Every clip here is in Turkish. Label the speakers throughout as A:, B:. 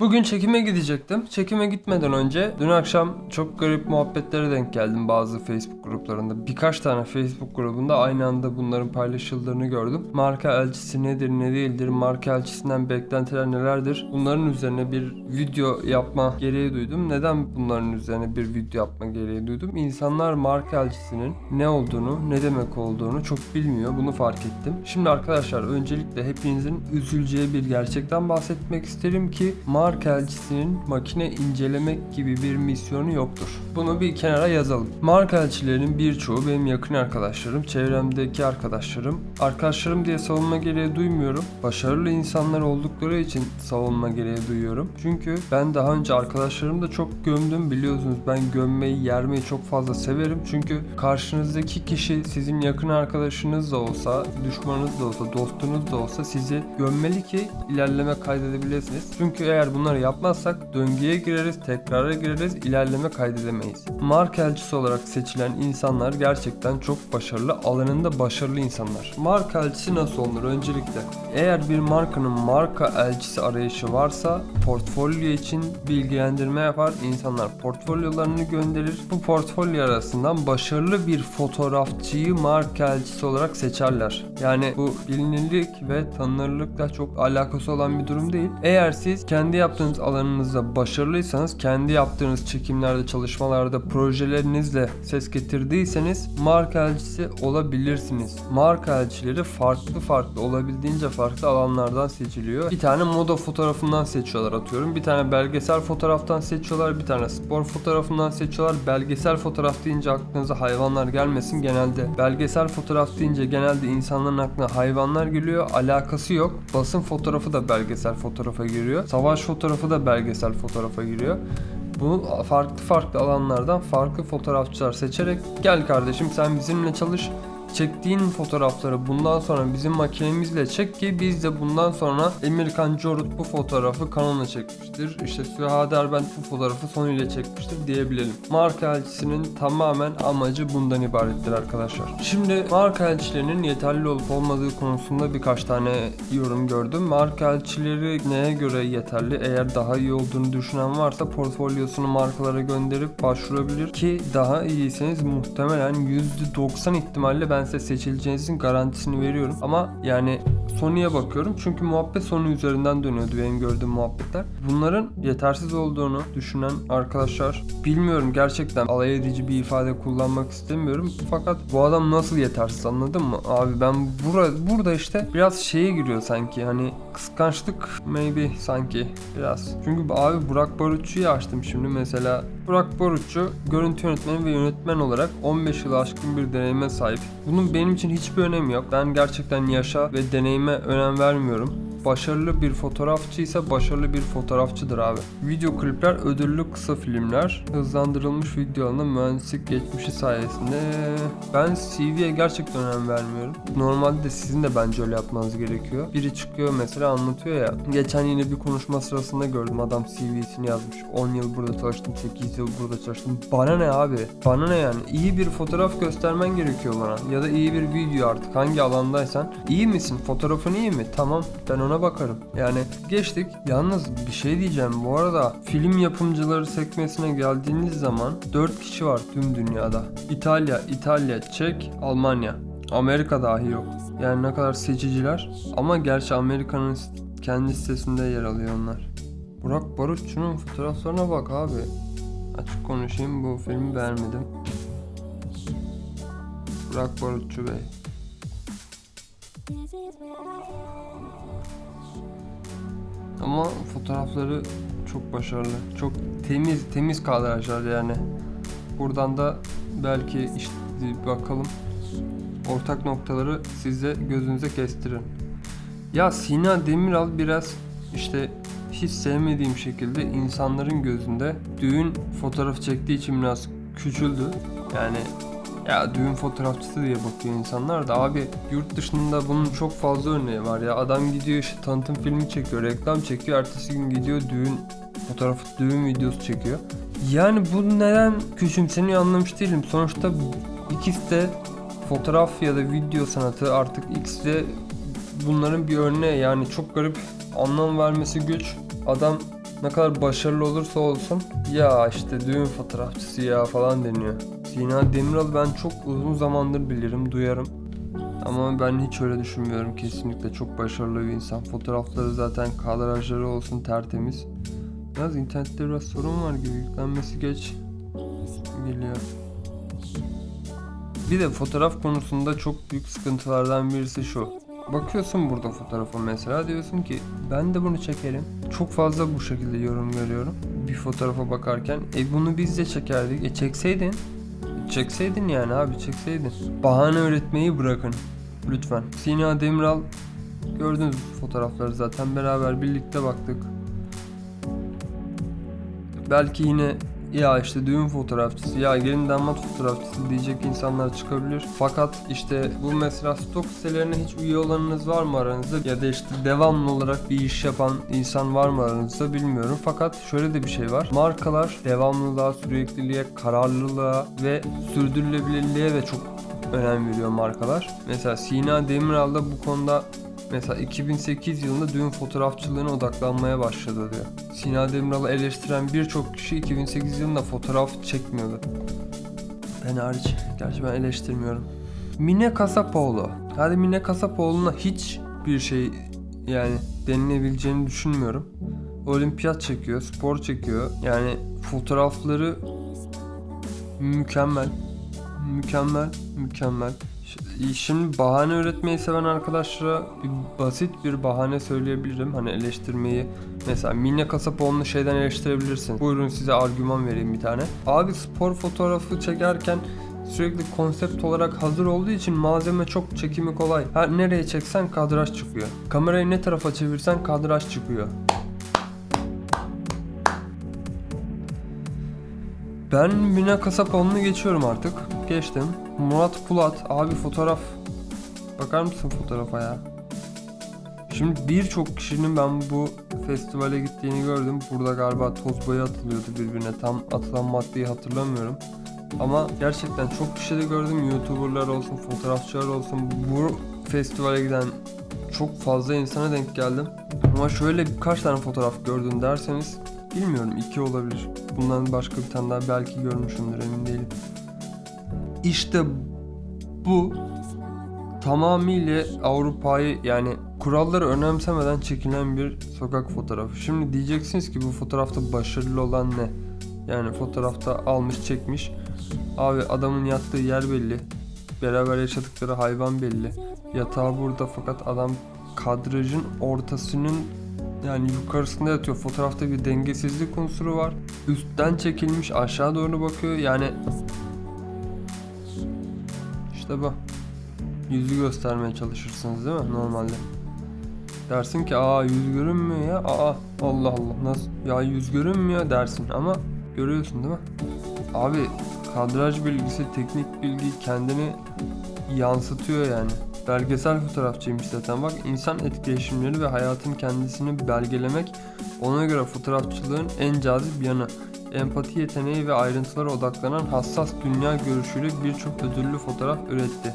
A: Bugün çekime gidecektim. Çekime gitmeden önce dün akşam çok garip muhabbetlere denk geldim bazı Facebook gruplarında. Birkaç tane Facebook grubunda aynı anda bunların paylaşıldığını gördüm. Marka elçisi nedir ne değildir, marka elçisinden beklentiler nelerdir? Bunların üzerine bir video yapma gereği duydum. Neden bunların üzerine bir video yapma gereği duydum? İnsanlar marka elçisinin ne olduğunu, ne demek olduğunu çok bilmiyor. Bunu fark ettim. Şimdi arkadaşlar öncelikle hepinizin üzüleceği bir gerçekten bahsetmek isterim ki marka elçisinin makine incelemek gibi bir misyonu yoktur. Bunu bir kenara yazalım. Marka elçilerinin birçoğu benim yakın arkadaşlarım, çevremdeki arkadaşlarım. Arkadaşlarım diye savunma gereği duymuyorum. Başarılı insanlar oldukları için savunma gereği duyuyorum. Çünkü ben daha önce arkadaşlarımı da çok gömdüm biliyorsunuz. Ben gömmeyi, yermeyi çok fazla severim. Çünkü karşınızdaki kişi sizin yakın arkadaşınız da olsa, düşmanınız da olsa, dostunuz da olsa sizi gömmeli ki ilerleme kaydedebilirsiniz. Çünkü eğer bunları yapmazsak döngüye gireriz, tekrara gireriz, ilerleme kaydedemeyiz. Marka elçisi olarak seçilen insanlar gerçekten çok başarılı, alanında başarılı insanlar. Marka elçisi nasıl olunur öncelikle? Eğer bir markanın marka elçisi arayışı varsa portfolyo için bilgilendirme yapar, insanlar portfolyolarını gönderir. Bu portfolyo arasından başarılı bir fotoğrafçıyı marka elçisi olarak seçerler. Yani bu bilinirlik ve tanınırlıkla çok alakası olan bir durum değil. Eğer siz kendi yaptığınız alanınızda başarılıysanız, kendi yaptığınız çekimlerde, çalışmalarda, projelerinizle ses getirdiyseniz marka elçisi olabilirsiniz. Marka elçileri farklı farklı olabildiğince farklı alanlardan seçiliyor. Bir tane moda fotoğrafından seçiyorlar atıyorum. Bir tane belgesel fotoğraftan seçiyorlar. Bir tane spor fotoğrafından seçiyorlar. Belgesel fotoğraf deyince aklınıza hayvanlar gelmesin genelde. Belgesel fotoğraf deyince genelde insanların aklına hayvanlar geliyor. Alakası yok. Basın fotoğrafı da belgesel fotoğrafa giriyor. Savaş fotoğrafı da belgesel fotoğrafa giriyor. Bu farklı farklı alanlardan farklı fotoğrafçılar seçerek gel kardeşim sen bizimle çalış. Çektiğin fotoğrafları bundan sonra bizim makinemizle çek ki biz de bundan sonra Emirkan Corut bu fotoğrafı Canon'a çekmiştir. İşte Süha Derbent bu fotoğrafı Sony ile çekmiştir diyebilelim. Marka elçisinin tamamen amacı bundan ibarettir arkadaşlar. Şimdi marka elçilerinin yeterli olup olmadığı konusunda birkaç tane yorum gördüm. Marka elçileri neye göre yeterli? Eğer daha iyi olduğunu düşünen varsa portfolyosunu markalara gönderip başvurabilir ki daha iyiyseniz muhtemelen %90 ihtimalle ben size seçileceğinizin garantisini veriyorum. Ama yani Sony'ye bakıyorum çünkü muhabbet Sony üzerinden dönüyordu benim gördüğüm muhabbetler. Bunların yetersiz olduğunu düşünen arkadaşlar bilmiyorum gerçekten alay edici bir ifade kullanmak istemiyorum. Fakat bu adam nasıl yetersiz anladın mı? Abi ben bura, burada işte biraz şeye giriyor sanki hani kıskançlık maybe sanki biraz. Çünkü abi Burak Barutçu'yu açtım şimdi mesela. Burak Barutçu görüntü yönetmeni ve yönetmen olarak 15 yılı aşkın bir deneyime sahip. Bunun benim için hiçbir önemi yok. Ben gerçekten yaşa ve deneyime önem vermiyorum. Başarılı bir fotoğrafçı ise başarılı bir fotoğrafçıdır abi. Video klipler ödüllü kısa filmler, hızlandırılmış videolarında mühendislik geçmişi sayesinde ben CV'ye gerçekten önem vermiyorum. Normalde de sizin de bence öyle yapmanız gerekiyor. Biri çıkıyor mesela anlatıyor ya. Geçen yine bir konuşma sırasında gördüm adam CV'sini yazmış. 10 yıl burada çalıştım, 8 yıl burada çalıştım. Bana ne abi? Bana ne yani? İyi bir fotoğraf göstermen gerekiyor bana. Ya da iyi bir video artık hangi alandaysan. İyi misin? Fotoğrafın iyi mi? Tamam ben ona bakarım. Yani geçtik. Yalnız bir şey diyeceğim. Bu arada film yapımcıları sekmesine geldiğiniz zaman 4 kişi var tüm dünyada. İtalya, İtalya, Çek, Almanya. Amerika dahi yok. Yani ne kadar seçiciler. Ama gerçi Amerika'nın kendi sitesinde yer alıyor onlar. Burak Barutçu'nun fotoğraflarına bak abi. Açık konuşayım bu filmi beğenmedim. Burak Barutçu Bey. Ama fotoğrafları çok başarılı. Çok temiz temiz kadrajlar yani. Buradan da belki işte bakalım ortak noktaları size gözünüze kestirin. Ya Sina Demiral biraz işte hiç sevmediğim şekilde insanların gözünde düğün fotoğrafı çektiği için biraz küçüldü. Yani ya düğün fotoğrafçısı diye bakıyor insanlar da abi yurt dışında bunun çok fazla örneği var ya adam gidiyor işte tanıtım filmi çekiyor reklam çekiyor ertesi gün gidiyor düğün fotoğrafı düğün videosu çekiyor. Yani bu neden küçümseniyor anlamış değilim. Sonuçta ikisi de fotoğraf ya da video sanatı artık ikisi de bunların bir örneği yani çok garip anlam vermesi güç. Adam ne kadar başarılı olursa olsun ya işte düğün fotoğrafçısı ya falan deniyor. Sina Demiral'ı ben çok uzun zamandır bilirim, duyarım. Ama ben hiç öyle düşünmüyorum. Kesinlikle çok başarılı bir insan. Fotoğrafları zaten kadrajları olsun tertemiz. Biraz internette biraz sorun var gibi. Yüklenmesi geç geliyor. Bir de fotoğraf konusunda çok büyük sıkıntılardan birisi şu. Bakıyorsun burada fotoğrafa mesela diyorsun ki ben de bunu çekerim. Çok fazla bu şekilde yorum görüyorum. Bir fotoğrafa bakarken e bunu biz de çekerdik. E çekseydin. Çekseydin yani abi çekseydin. Bahane üretmeyi bırakın. Lütfen. Sina Demiral gördünüz fotoğrafları zaten beraber birlikte baktık. Belki yine ya işte düğün fotoğrafçısı ya gelin damat fotoğrafçısı diyecek insanlar çıkabilir. Fakat işte bu mesela stok sitelerine hiç üye olanınız var mı aranızda ya da işte devamlı olarak bir iş yapan insan var mı aranızda bilmiyorum. Fakat şöyle de bir şey var. Markalar devamlılığa, sürekliliğe, kararlılığa ve sürdürülebilirliğe de çok önem veriyor markalar. Mesela Sina Demiral'da bu konuda Mesela 2008 yılında düğün fotoğrafçılığına odaklanmaya başladı diyor. Sina Demiral'ı eleştiren birçok kişi 2008 yılında fotoğraf çekmiyordu. Ben hariç. Gerçi ben eleştirmiyorum. Mine Kasapoğlu. Hadi Mine Kasapoğlu'na hiç bir şey yani denilebileceğini düşünmüyorum. Olimpiyat çekiyor, spor çekiyor. Yani fotoğrafları mükemmel. Mükemmel, mükemmel. Şimdi bahane üretmeyi seven arkadaşlara bir basit bir bahane söyleyebilirim. Hani eleştirmeyi mesela Mine Kasapoğlu'nu şeyden eleştirebilirsin. Buyurun size argüman vereyim bir tane. Abi spor fotoğrafı çekerken sürekli konsept olarak hazır olduğu için malzeme çok çekimi kolay. Her nereye çeksen kadraj çıkıyor. Kamerayı ne tarafa çevirsen kadraj çıkıyor. Ben Mine Kasapoğlu'nu geçiyorum artık. Geçtim. Murat Pulat abi fotoğraf. Bakar mısın fotoğrafa ya? Şimdi birçok kişinin ben bu festivale gittiğini gördüm. Burada galiba toz boya atılıyordu birbirine. Tam atılan maddeyi hatırlamıyorum. Ama gerçekten çok kişi de gördüm. Youtuberlar olsun, fotoğrafçılar olsun. Bu festivale giden çok fazla insana denk geldim. Ama şöyle birkaç tane fotoğraf gördün derseniz bilmiyorum iki olabilir. Bundan başka bir tane daha belki görmüşümdür emin değilim. İşte bu tamamıyla Avrupa'yı yani kuralları önemsemeden çekilen bir sokak fotoğrafı. Şimdi diyeceksiniz ki bu fotoğrafta başarılı olan ne? Yani fotoğrafta almış çekmiş. Abi adamın yattığı yer belli. Beraber yaşadıkları hayvan belli. Yatağı burada fakat adam kadrajın ortasının yani yukarısında yatıyor. Fotoğrafta bir dengesizlik unsuru var. Üstten çekilmiş aşağı doğru bakıyor. Yani işte bu. Yüzü göstermeye çalışırsınız değil mi normalde? Dersin ki aa yüz görünmüyor ya. Aa Allah Allah nasıl? Ya yüz görünmüyor dersin ama görüyorsun değil mi? Abi kadraj bilgisi, teknik bilgi kendini yansıtıyor yani. Belgesel fotoğrafçıymış zaten bak insan etkileşimleri ve hayatın kendisini belgelemek ona göre fotoğrafçılığın en cazip yanı. Empati yeteneği ve ayrıntılara odaklanan hassas dünya görüşüyle birçok ödüllü fotoğraf üretti.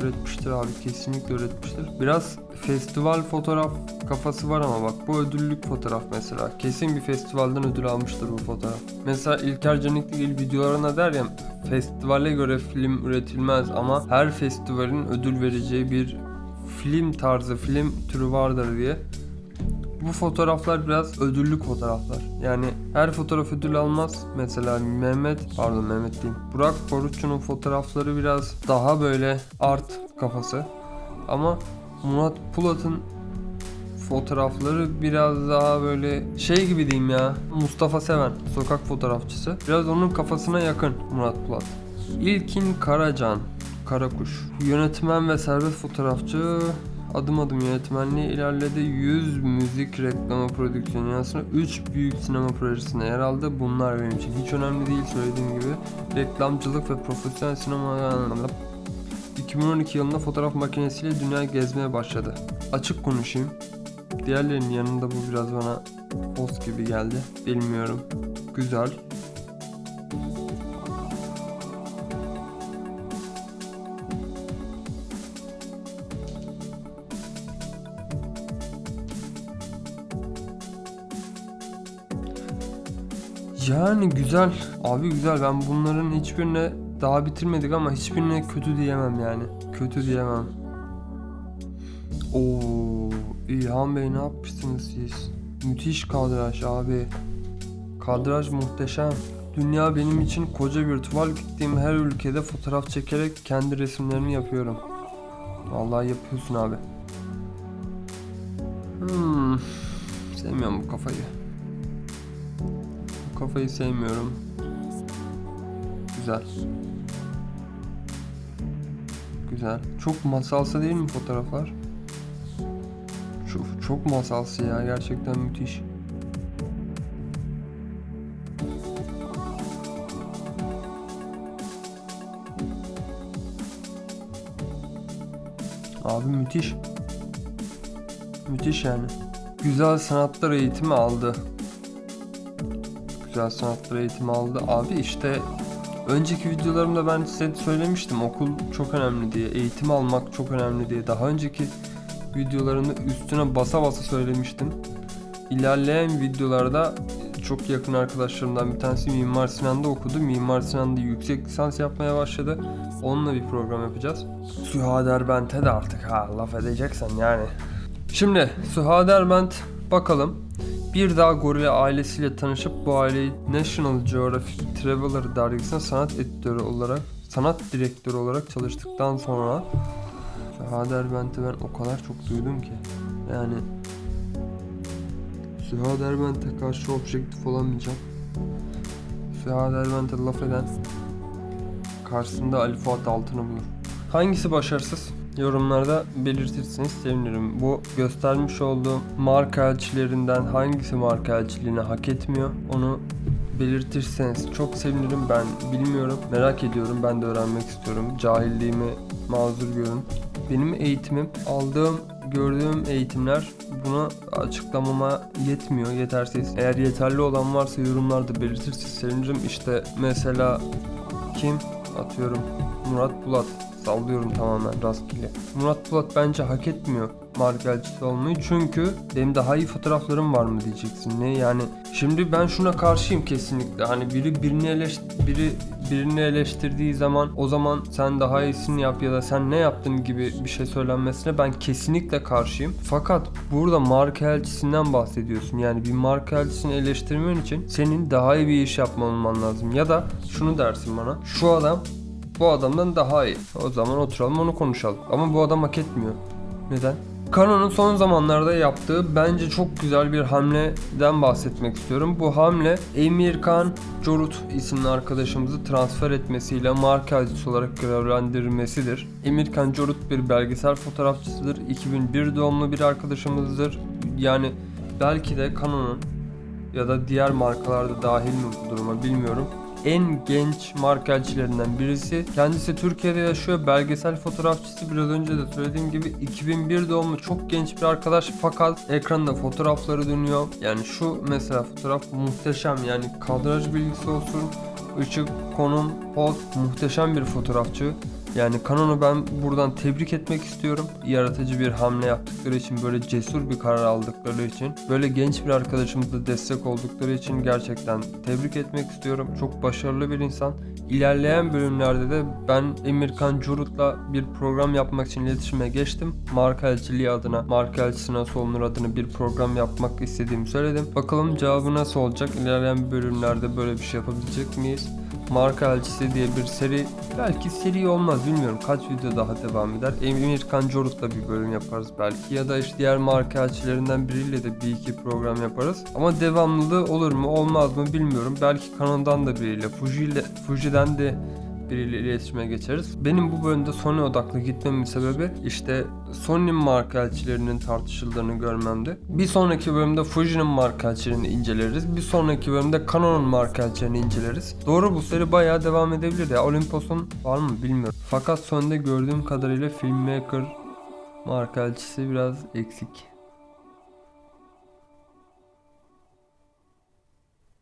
A: Üretmiştir abi kesinlikle üretmiştir. Biraz festival fotoğraf kafası var ama bak bu ödüllük fotoğraf mesela. Kesin bir festivalden ödül almıştır bu fotoğraf. Mesela İlker Canikligil videolarına der ya festivale göre film üretilmez ama her festivalin ödül vereceği bir film tarzı, film türü vardır diye. Bu fotoğraflar biraz ödüllük fotoğraflar. Yani her fotoğraf ödül almaz. Mesela Mehmet, pardon Mehmet değil. Burak Boruççu'nun fotoğrafları biraz daha böyle art kafası. Ama Murat Pulat'ın fotoğrafları biraz daha böyle şey gibi diyeyim ya. Mustafa Seven, sokak fotoğrafçısı. Biraz onun kafasına yakın Murat Pulat. İlkin Karacan, Karakuş. Yönetmen ve serbest fotoğrafçı adım adım yönetmenliği ilerledi. 100 müzik reklamı prodüksiyonu yansına 3 büyük sinema projesinde yer aldı. Bunlar benim için hiç önemli değil söylediğim gibi. Reklamcılık ve profesyonel sinema 2012 yılında fotoğraf makinesiyle dünya gezmeye başladı. Açık konuşayım. Diğerlerinin yanında bu biraz bana post gibi geldi. Bilmiyorum. Güzel. Yani güzel. Abi güzel. Ben bunların hiçbirine daha bitirmedik ama hiçbirine kötü diyemem yani. Kötü diyemem. Oo, İlhan Bey ne yapmışsınız siz? Müthiş kadraj abi. Kadraj muhteşem. Dünya benim için koca bir tuval gittiğim her ülkede fotoğraf çekerek kendi resimlerimi yapıyorum. Vallahi yapıyorsun abi. Hmm, sevmiyorum bu kafayı. Kafayı sevmiyorum. Güzel. Güzel. Çok masalsı değil mi fotoğraflar? Çok, çok masalsı ya gerçekten müthiş. Abi müthiş. Müthiş yani. Güzel sanatlar eğitimi aldı. Güzel sanatlar eğitimi aldı. Abi işte önceki videolarımda ben size söylemiştim okul çok önemli diye, eğitim almak çok önemli diye. Daha önceki videolarımda üstüne basa basa söylemiştim. İlerleyen videolarda çok yakın arkadaşlarımdan bir tanesi Mimar Sinan'da okudu. Mimar Sinan'da yüksek lisans yapmaya başladı. Onunla bir program yapacağız. Süha Derbent'e de artık ha laf edeceksen yani. Şimdi Süha Derbent bakalım. Bir daha gorille ailesiyle tanışıp bu aileyi National Geographic Traveler dergisine sanat editörü olarak sanat direktörü olarak çalıştıktan sonra Süha Derbent'i ben o kadar çok duydum ki. Yani Süha Derbent'e karşı objektif olamayacağım. Süha Derbent'e laf eden karşısında Ali Fuat Altın'ı bulur. Hangisi başarısız? Yorumlarda belirtirseniz sevinirim. Bu göstermiş olduğum marka elçilerinden hangisi marka elçiliğini hak etmiyor onu belirtirseniz çok sevinirim. Ben bilmiyorum, merak ediyorum. Ben de öğrenmek istiyorum. Cahilliğimi mazur görün. Benim eğitimim, aldığım, gördüğüm eğitimler bunu açıklamama yetmiyor, yetersiz. Eğer yeterli olan varsa yorumlarda belirtirseniz sevinirim. İşte mesela kim? Atıyorum Murat Bulat. Sallıyorum tamamen rastgele. Murat Bulat bence hak etmiyor marka olmayı çünkü benim daha iyi fotoğraflarım var mı diyeceksin. Ne yani şimdi ben şuna karşıyım kesinlikle. Hani biri birini eleş biri birini eleştirdiği zaman o zaman sen daha iyisini yap ya da sen ne yaptın gibi bir şey söylenmesine ben kesinlikle karşıyım. Fakat burada marka elçisinden bahsediyorsun. Yani bir marka elçisini eleştirmen için senin daha iyi bir iş yapman lazım. Ya da şunu dersin bana. Şu adam bu adamdan daha iyi. O zaman oturalım onu konuşalım. Ama bu adam hak etmiyor. Neden? Canon'un son zamanlarda yaptığı bence çok güzel bir hamleden bahsetmek istiyorum. Bu hamle Emir Khan Corut isimli arkadaşımızı transfer etmesiyle marka elçisi olarak görevlendirmesidir. Emir Khan Corut bir belgesel fotoğrafçısıdır. 2001 doğumlu bir arkadaşımızdır. Yani belki de Canon'un ya da diğer markalarda dahil mi bu duruma bilmiyorum en genç marka elçilerinden birisi. Kendisi Türkiye'de yaşıyor. Belgesel fotoğrafçısı. Biraz önce de söylediğim gibi 2001 doğumlu çok genç bir arkadaş fakat ekranda fotoğrafları dönüyor. Yani şu mesela fotoğraf muhteşem. Yani kadraj bilgisi olsun, ışık, konum, poz muhteşem bir fotoğrafçı. Yani Canon'u ben buradan tebrik etmek istiyorum. Yaratıcı bir hamle yaptıkları için, böyle cesur bir karar aldıkları için, böyle genç bir arkadaşımıza destek oldukları için gerçekten tebrik etmek istiyorum. Çok başarılı bir insan. İlerleyen bölümlerde de ben Emirkan Curut'la bir program yapmak için iletişime geçtim. Marka elçiliği adına, marka elçisi nasıl adına bir program yapmak istediğimi söyledim. Bakalım cevabı nasıl olacak? İlerleyen bölümlerde böyle bir şey yapabilecek miyiz? Marka Elçisi diye bir seri belki seri olmaz bilmiyorum kaç video daha devam eder. Emir Kan Corut'la bir bölüm yaparız belki ya da işte diğer marka elçilerinden biriyle de bir iki program yaparız. Ama devamlılığı olur mu olmaz mı bilmiyorum. Belki Canon'dan da biriyle Fuji ile Fuji'den de biriyle iletişime geçeriz. Benim bu bölümde Sony odaklı gitmemin sebebi işte Sony'nin marka elçilerinin tartışıldığını görmemdi. Bir sonraki bölümde Fuji'nin marka elçilerini inceleriz. Bir sonraki bölümde Canon'un marka elçilerini inceleriz. Doğru bu seri bayağı devam edebilir ya. Olympus'un var mı bilmiyorum. Fakat Sony'de gördüğüm kadarıyla Filmmaker marka elçisi biraz eksik.